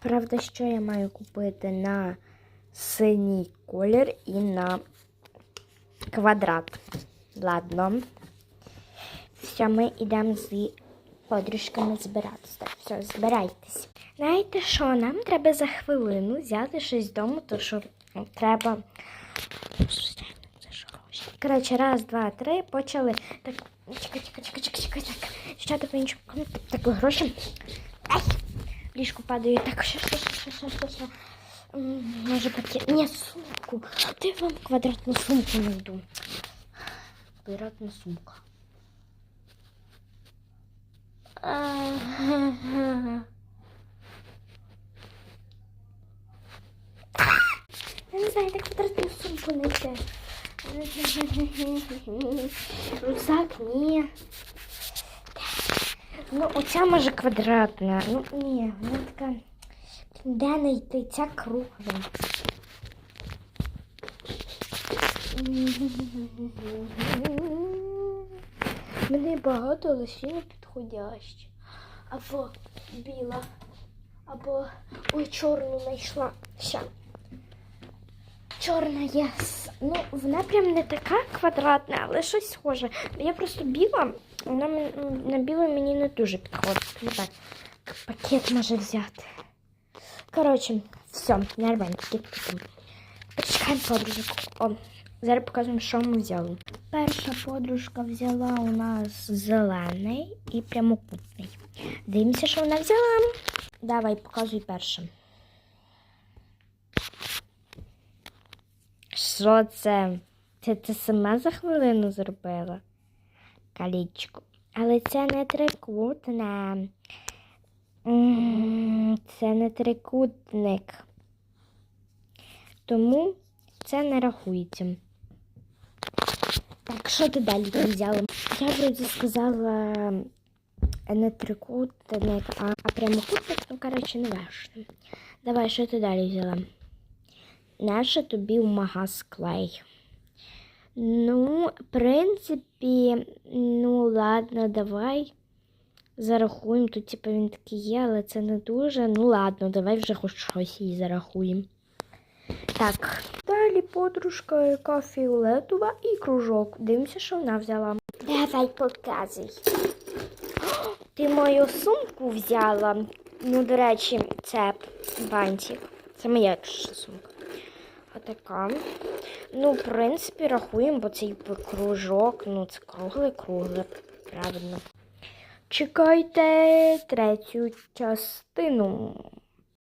Правда, що я маю купити на синій колір і на квадрат. Ладно. Все, ми йдемо з подружками збиратися. Так, все, збирайтесь. Знаєте що, нам треба за хвилину взяти щось з дому, то що треба. Коротше, раз, два, три, почали. Так, чекай, чекай, чекай, чекай, чекай, так. Дівчата по іншому. Так, гроші. Ай! Ліжку падаю. Так, що, що, що, що, що, що. Може сумку. Ти вам квадратну сумку найду. Квадратна сумка. Я не знаю, так квадратну сумку знайти. Рюкзак, ні. Ну, оця може квадратна. Ну, ні, вона така. Де знайти? Ця кругла. Мене багато, ще підходящі. Або біла, або ой, чорну знайшла. Ща. Чорна є. Ну, вона прям не така квадратна, але щось схоже. Я просто біла, вона на білу мені не дуже підходить. Не так. Пакет може взяти. Коротше, все, нормально, пакет купимо. Почекаємо подружок. О, зараз покажемо, що ми взяли. Перша подружка взяла у нас зелений і прямокутний. Дивимося, що вона взяла. Давай, показуй першим. Що це? Це сама за хвилину зробила? Калічку. Але це не трикутне. Це не трикутник. Тому це не рахується. Так, що ти далі там взяла? Я вроді сказала е, не трикутник, а, а прямокутник, ну, коротше, не важно. Давай, що ти далі взяла? Наша тобі в магаз клей. Ну, в принципі, ну ладно, давай. Зарахуємо. Тут, типу, він такий є, але це не дуже. Ну ладно, давай вже хоч щось їй зарахуємо. Так. Далі подружка, яка фіолетова і кружок. Дивимося, що вона взяла. Давай показуй. Ти мою сумку взяла. Ну, до речі, це бантик. Це моя сумка. Отака. Ну, в принципі, рахуємо, бо цей кружок, ну, це кругле, кругле, правильно. Чекайте третю частину.